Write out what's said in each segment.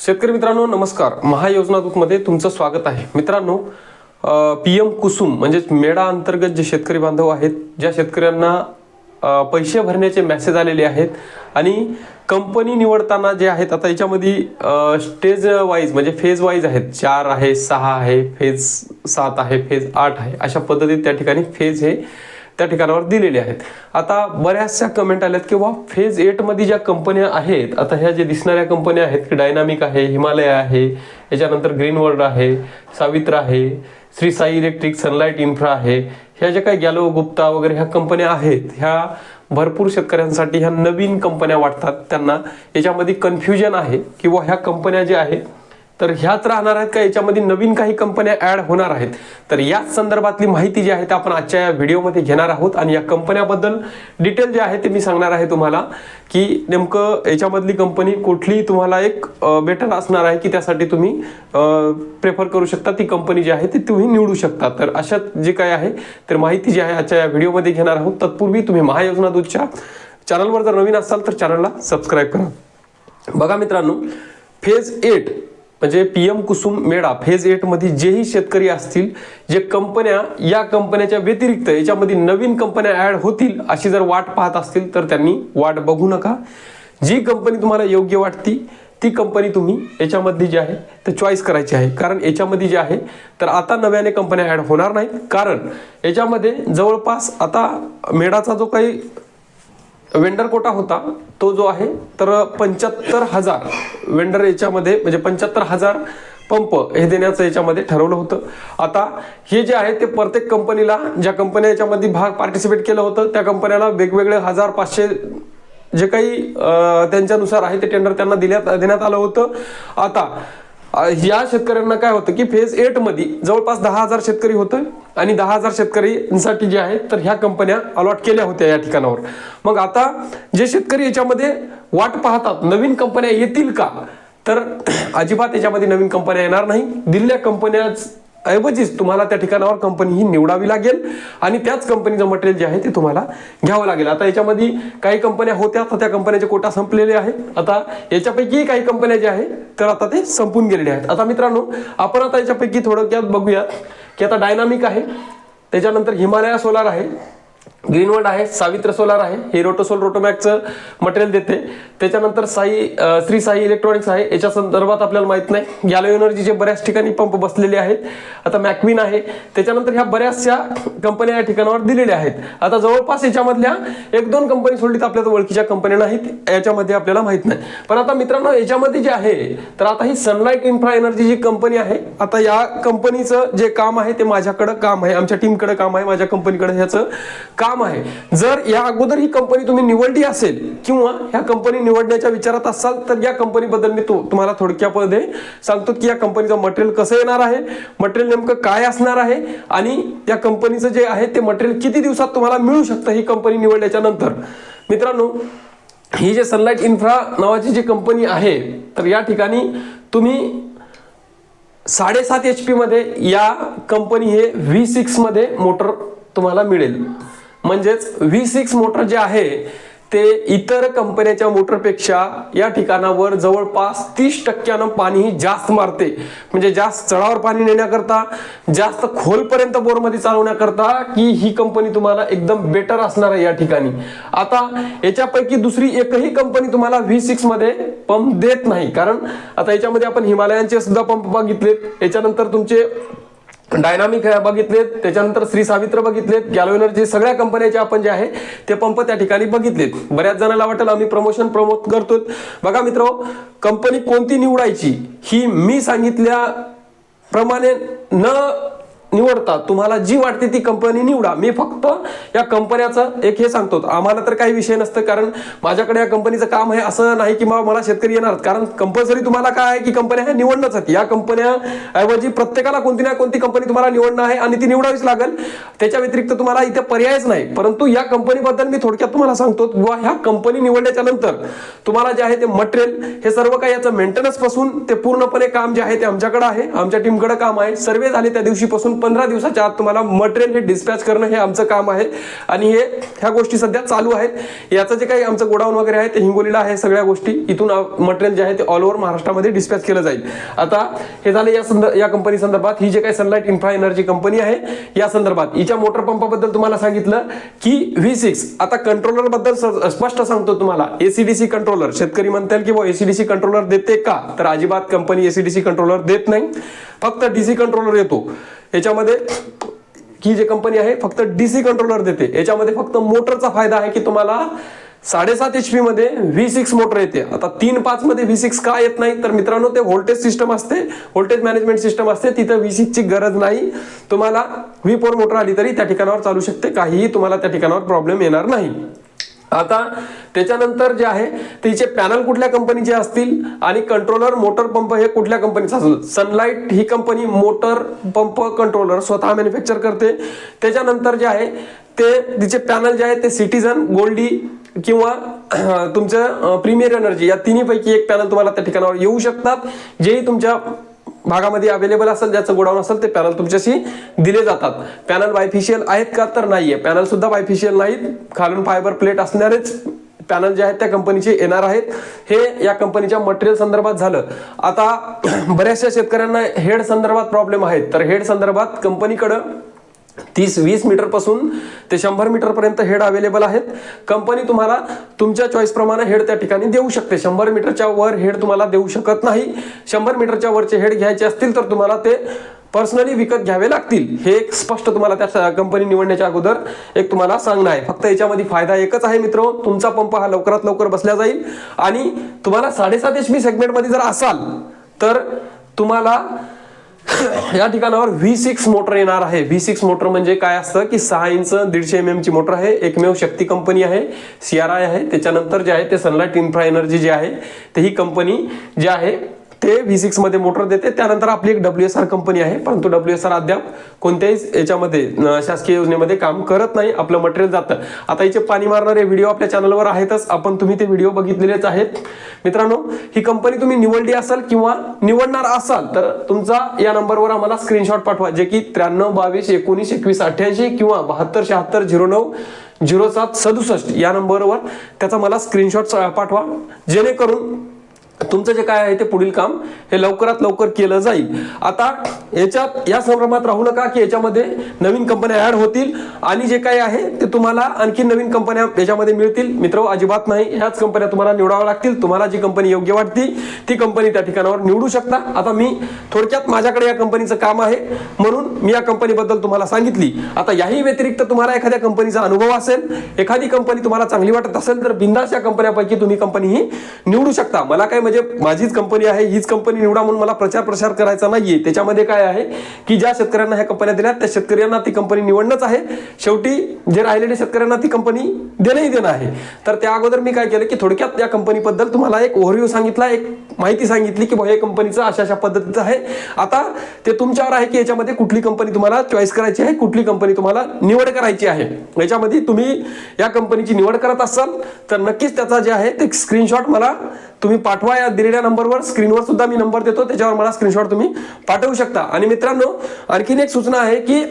शेतकरी मित्रांनो नमस्कार. महायोजना दूतमध्ये तुमचं स्वागत आहे. मित्रांनो पी एम कुसुम म्हणजेच मेळा अंतर्गत जे शेतकरी बांधव आहेत ज्या शेतकऱ्यांना पैसे भरण्याचे मेसेज आलेले आहेत आणि कंपनी निवडताना जे आहेत आता याच्यामध्ये स्टेज वाईज म्हणजे फेज वाईज आहेत. चार आहे सहा आहे फेज सात आहे फेज आठ आहे. अशा पद्धतीत त्या ठिकाणी फेज हे त्या ठिकाणावर दिलेले आहेत. आता बऱ्याचशा कमेंट आल्यात किंवा फेज एटमध्ये ज्या कंपन्या आहेत आता ह्या जे दिसणाऱ्या कंपन्या आहेत की डायनामिक आहे हिमालय आहे याच्यानंतर ग्रीन वर्ल्ड आहे सावित्र आहे Shri Sai Electric Sunlight Infra आहे ह्या ज्या काही गॅलो गुप्ता वगैरे ह्या कंपन्या आहेत ह्या भरपूर शेतकऱ्यांसाठी ह्या नवीन कंपन्या वाटतात. त्यांना याच्यामध्ये कन्फ्युजन आहे किंवा ह्या कंपन्या ज्या आहेत तर ह्याच राहणार आहेत का? याच्यामध्ये नवीन काही कंपन्या ॲड होणार आहेत. तर याच संदर्भातली माहिती जी आहे ते आपण आजच्या या व्हिडिओमध्ये घेणार आहोत. आणि या कंपन्याबद्दल डिटेल जे आहे ते मी सांगणार आहे तुम्हाला की नेमकं याच्यामधली कंपनी कुठली तुम्हाला एक बेटर असणार आहे की त्यासाठी तुम्ही प्रेफर करू शकता. ती कंपनी जी आहे ती तुम्ही निवडू शकता. तर अशा जे काय आहे तर माहिती जी आहे आजच्या या व्हिडिओमध्ये घेणार आहोत. तत्पूर्वी तुम्ही महायोजना दूतच्या चॅनलवर जर नवीन असाल तर चॅनलला सबस्क्राईब करा. बघा मित्रांनो फेज एट म्हणजे पी एम कुसुम मेळा फेज एटमध्ये जेही शेतकरी असतील जे कंपन्या या कंपन्याच्या व्यतिरिक्त याच्यामध्ये नवीन कंपन्या ॲड होतील अशी जर वाट पाहत असतील तर त्यांनी वाट बघू नका. जी कंपनी तुम्हाला योग्य वाटती ती कंपनी तुम्ही याच्यामध्ये जी आहे ते चॉईस करायची आहे. कारण याच्यामध्ये जे आहे तर आता नव्याने कंपन्या ॲड होणार नाहीत. कारण याच्यामध्ये जवळपास आता मेडाचा जो काही वेंडर कोटा होता तो जो आहे तर पंच्याहत्तर हजार वेंडर याच्यामध्ये म्हणजे पंच्याहत्तर हजार पंप हे देण्याचं याच्यामध्ये ठरवलं होतं. आता हे जे आहे ते प्रत्येक कंपनीला ज्या कंपन्या याच्यामध्ये भाग पार्टिसिपेट केलं होतं त्या कंपन्याला वेगवेगळे हजार पाचशे जे काही त्यांच्यानुसार आहे ते टेंडर त्यांना दिल्यात देण्यात आलं होतं. आता या शेतकऱ्यांना काय होतं की फेज एटमध्ये जवळपास दहा हजार शेतकरी होतं आणि दहा हजार शेतकरीसाठी जे आहेत तर ह्या कंपन्या अलॉट केल्या होत्या या ठिकाणावर. मग आता जे शेतकरी याच्यामध्ये वाट पाहतात नवीन कंपन्या येतील का? तर अजिबात याच्यामध्ये नवीन कंपन्या येणार नाही. दिलेल्या कंपन्या ऐवजीच तुम्हाला त्या ठिकाणावर कंपनी ही निवडावी लागेल आणि त्याच कंपनीचं मटेरियल जे आहे ते तुम्हाला घ्यावं लागेल. आता याच्यामध्ये काही कंपन्या होत्या तर त्या कंपन्याचे कोटा संपलेले आहेत आता याच्यापैकी काही कंपन्या ज्या आहेत तर आता ते संपून गेलेले आहेत. आता मित्रांनो आपण आता याच्यापैकी थोडक्यात बघूयात की आता डायनामिक आहे. त्याच्यानंतर हिमालया सोलार आहे. ग्रीनवर्ड आहे सावित्र सोलार आहे हे रोटोसोल रोटोमॅकचं मटेरियल देते. त्याच्यानंतर साई श्री साई इलेक्ट्रॉनिक्स आहे. याच्या संदर्भात आपल्याला माहीत नाही. गॅलो एनर्जीचे बऱ्याच ठिकाणी पंप बसलेले आहेत. आता मॅक्विन आहे. त्याच्यानंतर ह्या बऱ्याचशा कंपन्या या ठिकाणावर दिलेल्या आहेत. आता जवळपास याच्यामधल्या एक दोन कंपनी सोडली तर आपल्या ओळखीच्या कंपन्या नाहीत. याच्यामध्ये आपल्याला माहीत नाही. पण आता मित्रांनो याच्यामध्ये जे आहे तर आता ही सनलाईट इन्फ्रा एनर्जी जी कंपनी आहे आता या कंपनीचं जे काम आहे ते माझ्याकडं काम आहे. आमच्या टीमकडे काम आहे माझ्या कंपनीकडे ह्याचं. काम काम आहे. जर या अगोदर ही कंपनी तुम्ही निवडली असेल किंवा ह्या कंपनी निवडण्याच्या विचारात असाल तर या कंपनीबद्दल मी तुम्हाला थोडक्यामध्ये सांगतो की या कंपनीचं मटेरियल कसं येणार आहे मटेरियल नेमकं काय असणार आहे आणि त्या कंपनीचं जे आहे ते मटेरियल किती दिवसात तुम्हाला मिळू शकतं ही कंपनी निवडल्याच्या नंतर. मित्रांनो ही जे सनलाइट इन्फ्रा नावाची जी कंपनी आहे तर या ठिकाणी तुम्ही साडेसात एच पीमध्ये या कंपनी हे व्ही सिक्समध्ये मोटर तुम्हाला मिळेल. म्हणजेच व्ही सिक्स मोटर जे आहे ते इतर कंपन्याच्या मोटरपेक्षा या ठिकाणावर जवळपास तीस टक्क्यानं पाणी जास्त मारते. म्हणजे जास्त चढावर पाणी नेण्याकरता जास्त खोलपर्यंत बोरमध्ये चालवण्याकरता की ही कंपनी तुम्हाला एकदम बेटर असणार आहे या ठिकाणी. आता याच्यापैकी दुसरी एकही कंपनी तुम्हाला व्ही सिक्समध्ये पंप देत नाही. कारण आता याच्यामध्ये आपण हिमालयांचे सुद्धा पंप बघितलेत. याच्यानंतर तुमचे डायनामिक बघितलेत त्याच्यानंतर श्री सावित्र बघितलेत गॅलो एनर्जी सगळ्या कंपन्याचे आपण जे आहे ते पंप त्या ठिकाणी बघितलेत. बऱ्याच जणांना वाटेल आम्ही प्रमोशन प्रमोट करतो बघा मित्र कंपनी कोणती निवडायची ही मी सांगितल्या प्रमाणे न निवडता तुम्हाला जी वाटते ती कंपनी निवडा. मी फक्त या कंपन्याचं एक हे सांगतो. आम्हाला तर काही विषय नसतं कारण माझ्याकडे या कंपनीचं काम आहे असं नाही की मग मला शेतकरी येणार. कारण कंपल्सरी तुम्हाला काय आहे की कंपन्या ह्या निवडणंच आहेत या कंपन्या ऐवजी प्रत्येकाला कोणती ना कोणती कंपनी तुम्हाला निवडणं आहे आणि ती निवडावीच लागेल. त्याच्या व्यतिरिक्त तुम्हाला इथे पर्यायच नाही. परंतु या कंपनीबद्दल मी थोडक्यात तुम्हाला सांगतो किंवा ह्या कंपनी निवडल्याच्या नंतर तुम्हाला जे आहे ते मटेरियल हे सर्व काही याचं मेंटेनन्सपासून ते पूर्णपणे काम जे आहे ते आमच्याकडे आहे. आमच्या टीमकडे काम आहे. सर्वे झाले त्या दिवशीपासून पंधरा दिवसाच्या आत तुम्हाला मटेरियल हे डिस्पॅच करणं हे आमचं काम आहे. आणि हे ह्या गोष्टी सध्या चालू आहेत. याचं जे काही आमचं गोडाऊन वगैरे आहे ते हिंगोलीला आहे सगळ्या गोष्टी. इथून मटेरियल जे आहे ते ऑल ओव्हर महाराष्ट्रामध्ये डिस्पॅच केलं जाईल. आता हे झालं या संदर्भ या कंपनी संदर्भात. ही जे काही सनलाईट इन्फ्रा एनर्जी कंपनी आहे या संदर्भात. हिच्या मोटर पंपाबद्दल तुम्हाला सांगितलं की व्ही सिक्स आता कंट्रोलरबद्दल स्पष्ट सांगतो तुम्हाला. एसीडीसी कंट्रोलर शेतकरी म्हणताल की एसीडीसी कंट्रोलर देते का? तर अजिबात कंपनी एसीडीसी कंट्रोलर देत नाही. फक्त डीसी कंट्रोलर येतो. याच्यामध्ये ही जी कंपनी आहे फक्त डीसी कंट्रोलर देते. याच्यामध्ये फक्त मोटरचा फायदा आहे की तुम्हाला साडेसात एच पी मध्ये व्ही सिक्स मोटर येते. आता तीन पाच मध्ये व्ही सिक्स का येत नाही? तर मित्रांनो ते व्होल्टेज सिस्टम असते. व्होल्टेज मॅनेजमेंट सिस्टम असते. तिथं व्ही सिक्सची गरज नाही. तुम्हाला व्ही फोर मोटर आली तरी त्या ठिकाणावर चालू शकते. काहीही तुम्हाला त्या ठिकाणावर प्रॉब्लेम येणार नाही. आता त्याच्यानंतर जे आहे तिचे पॅनल कुठल्या कंपनीचे असतील आणि कंट्रोलर मोटर पंप हे कुठल्या कंपनीचा असेल सनलाईट ही कंपनी मोटर पंप कंट्रोलर स्वतः मॅन्युफॅक्चर करते. त्याच्यानंतर जे आहे ते तिचे पॅनल जे आहे ते सिटीजन गोल्डी किंवा तुमचं प्रीमियर एनर्जी या तिन्हीपैकी एक पॅनल तुम्हाला त्या ठिकाणावर येऊ शकतात. जेही तुमच्या भागामध्ये अवेलेबल असेल ज्याचं गोडाऊन असेल ते पॅनल तुमच्याशी दिले जातात. पॅनल बायफिशियल आहेत का तर नाहीये. पॅनल सुद्धा बायफिशियल नाहीत. खालून फायबर प्लेट असणारेच पॅनल जे आहेत त्या कंपनीचे येणार आहेत. हे या कंपनीच्या मटेरियल संदर्भात झालं. आता बऱ्याचशा शेतकऱ्यांना हेड संदर्भात प्रॉब्लेम आहेत. तर हेड संदर्भात कंपनीकडं तीस वीस मीटरपासून ते शंभर मीटरपर्यंत हेड अवेलेबल आहेत. कंपनी तुम्हाला तुमच्या चॉईसप्रमाणे हेड त्या ठिकाणी देऊ शकते. शंभर मीटरच्या वर हेड तुम्हाला देऊ शकत नाही. शंभर मीटरच्या वरचे हेड घ्यायचे असतील तर तुम्हाला ते पर्सनली विकत घ्यावे लागतील. हे एक स्पष्ट तुम्हाला त्या कंपनी निवडण्याच्या अगोदर एक तुम्हाला सांगणं आहे. फक्त याच्यामध्ये फायदा एकच आहे मित्र. तुमचा पंप हा लवकरात लवकर बसला जाईल. आणि तुम्हाला साडेसात एच पी सेगमेंटमध्ये जर असाल तर तुम्हाला या ठिकाणावर व्ही सिक्स मोटर येणार आहे. व्ही सिक्स मोटर म्हणजे काय असतं की सहा इंच दीडशे एम एम ची मोटर आहे. एकमेव शक्ती कंपनी आहे. सी आर आय आहे. त्याच्यानंतर जे आहे ते सनलाईट इन्फ्रा एनर्जी जे आहे ते ही कंपनी जी आहे ते व्ही सिक्समध्ये मोटर देते. त्यानंतर आपली एक डब्ल्यू एस आर कंपनी आहे. परंतु डब्ल्यू एस आर अद्याप कोणत्याही याच्यामध्ये शासकीय योजनेमध्ये काम करत नाही. आपलं मटेरियल जातं. आता याचे पाणी मारणारे व्हिडिओ आपल्या चॅनलवर आहेतच. आपण तुम्ही ते व्हिडिओ बघितलेलेच आहेत. मित्रांनो ही कंपनी तुम्ही निवडली असाल किंवा निवडणार असाल तर तुमचा या नंबरवर आम्हाला स्क्रीनशॉट पाठवा. जे की त्र्याण्णव बावीस एकोणीस एकवीस अठ्ठ्याऐंशी किंवा बहात्तर शहात्तर झिरो नऊ झिरो सात सदुसष्ट या नंबरवर त्याचा मला स्क्रीनशॉट पाठवा. जेणेकरून तुमचं जे काय आहे ते पुढील काम हे लवकरात लवकर केलं जाईल. आता याच्यात या संभ्रमात राहू नका की याच्यामध्ये नवीन कंपन्या ऍड होतील आणि जे काही आहे ते तुम्हाला आणखी नवीन कंपन्या याच्यामध्ये मिळतील. मित्र अजिबात नाही. ह्याच कंपन्या तुम्हाला निवडाव्या लागतील. तुम्हाला जी कंपनी योग्य वाटती ती कंपनी त्या ठिकाणावर निवडू शकता. आता मी थोडक्यात माझ्याकडे या कंपनीचं काम आहे. म्हणून मी या कंपनीबद्दल तुम्हाला सांगितली. आता याही व्यतिरिक्त तुम्हाला एखाद्या कंपनीचा अनुभव असेल एखादी कंपनी तुम्हाला चांगली वाटत असेल तर बिंदास या कंपन्यापैकी तुम्ही कंपनी ही निवडू शकता. मला काय म्हणजे माझीच कंपनी आहे हीच कंपनी निवडा म्हणून मला प्रचार प्रसार करायचा नाहीये. त्याच्यामध्ये काय आहे की ज्या शेतकऱ्यांना ह्या कंपन्या दिल्या त्या शेतकऱ्यांना ती कंपनी निवडणंच आहे. शेवटी जे राहिलेले शेतकऱ्यांना ती कंपनी देणंही देणं आहे. तर त्या अगोदर मी काय केलं की थोडक्यात या कंपनीबद्दल तुम्हाला एक ओव्हरव्ह्यू सांगितला एक माहिती सांगितली की हे कंपनीचं अशा अशा पद्धतीचं आहे. आता ते तुमच्यावर आहे की याच्यामध्ये कुठली कंपनी तुम्हाला चॉईस करायची आहे कुठली कंपनी तुम्हाला निवड करायची आहे. याच्यामध्ये तुम्ही या कंपनीची निवड करत असाल तर नक्कीच त्याचा जे आहे ते स्क्रीनशॉट मला तुम्ही पाठवा. या दिलेल्या नंबरवर स्क्रीनवर सुद्धा मी नंबर देतो त्याच्यावर मला स्क्रीनशॉट तुम्ही पाठवू शकता. आणि मित्रांनो आणखीन एक सूचना आहे की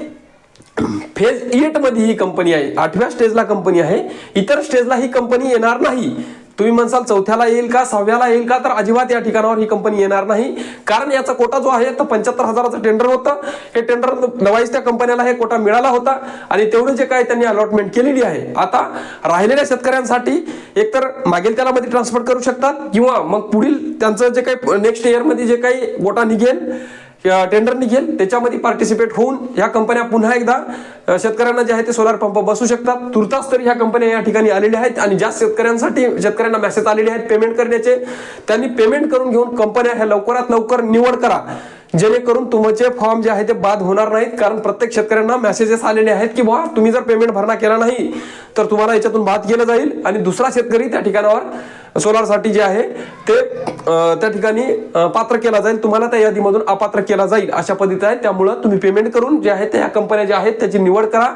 फेज एटमध्ये ही कंपनी आहे. आठव्या स्टेजला कंपनी आहे. इतर स्टेजला ही कंपनी येणार नाही. तुम्ही म्हणसाल चौथ्याला येईल का सहाव्याला येईल का तर अजिबात या ठिकाणावर ही कंपनी येणार नाही. कारण याचा कोटा जो आहे तो पंच्याहत्तर हजाराचं टेंडर होतं. हे टेंडर नवाईस त्या कंपन्याला हे कोटा मिळाला होता. आणि तेवढं जे काय त्यांनी अलॉटमेंट केलेली आहे आता राहिलेल्या शेतकऱ्यांसाठी एकतर मागील त्याला मध्ये ट्रान्सफर करू शकतात किंवा मग पुढील त्यांचं जे काही नेक्स्ट इयरमध्ये जे काही गोटा निघेल टेंडर निघेल त्याच्यामध्ये पार्टिसिपेट होऊन ह्या कंपन्या पुन्हा एकदा शेतकऱ्यांना जे आहे ते सोलार पंप बसू शकतात. तुर्तास तरी ह्या कंपन्या या ठिकाणी आलेल्या आहेत आणि ज्या शेतकऱ्यांसाठी शेतकऱ्यांना मेसेज आलेले आहेत पेमेंट करण्याचे त्यांनी पेमेंट करून घेऊन कंपन्या ह्या लवकरात लवकर निवड करा. जेणेकरून तुमचे फॉर्म जे आहे ते बाद होणार नाहीत. कारण प्रत्येक शेतकऱ्यांना मेसेजेस आलेले आहेत की बुवा तुम्ही जर पेमेंट भरणा केला नाही तर तुम्हाला याच्यातून बाद केलं जाईल. आणि दुसरा शेतकरी त्या ठिकाणावर सोलारसाठी जे आहे ते त्या ठिकाणी पात्र केला जाईल. तुम्हाला त्या यादीमधून अपात्र केला जाईल अशा पद्धती आहे. त्यामुळं तुम्ही पेमेंट करून जे आहे त्या कंपन्या ज्या आहेत त्याची निवड करा.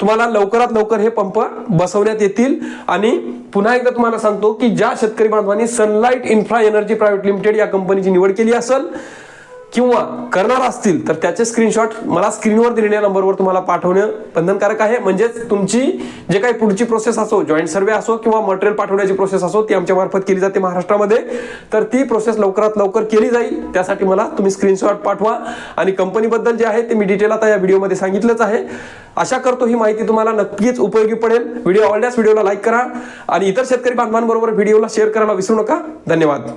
तुम्हाला लवकरात लवकर हे पंप बसवण्यात येतील. आणि पुन्हा एकदा तुम्हाला सांगतो की ज्या शेतकरी बांधवांनी Sunlight Infra Energy Private Limited या कंपनीची निवड केली असेल किंवा करणार असतील तर त्याचे स्क्रीनशॉट मला स्क्रीनवर दिलेल्या नंबरवर तुम्हाला पाठवणं बंधनकारक आहे. म्हणजेच तुमची जे काही पुढची प्रोसेस असो जॉईंट सर्वे असो किंवा मटेरियल पाठवण्याची प्रोसेस असो ती आमच्या मार्फत केली जाते महाराष्ट्रामध्ये. तर ती प्रोसेस लवकरात लवकर केली जाईल. त्यासाठी मला तुम्ही स्क्रीनशॉट पाठवा. आणि कंपनीबद्दल जे आहे ते मी डिटेल आता या व्हिडिओमध्ये सांगितलंच आहे. आशा करतो ही माहिती तुम्हाला नक्कीच उपयोगी पडेल. व्हिडिओ आवडल्यास व्हिडिओला लाईक करा. आणि इतर शेतकरी बांधवांबरोबर व्हिडिओला शेअर करायला विसरू नका. धन्यवाद.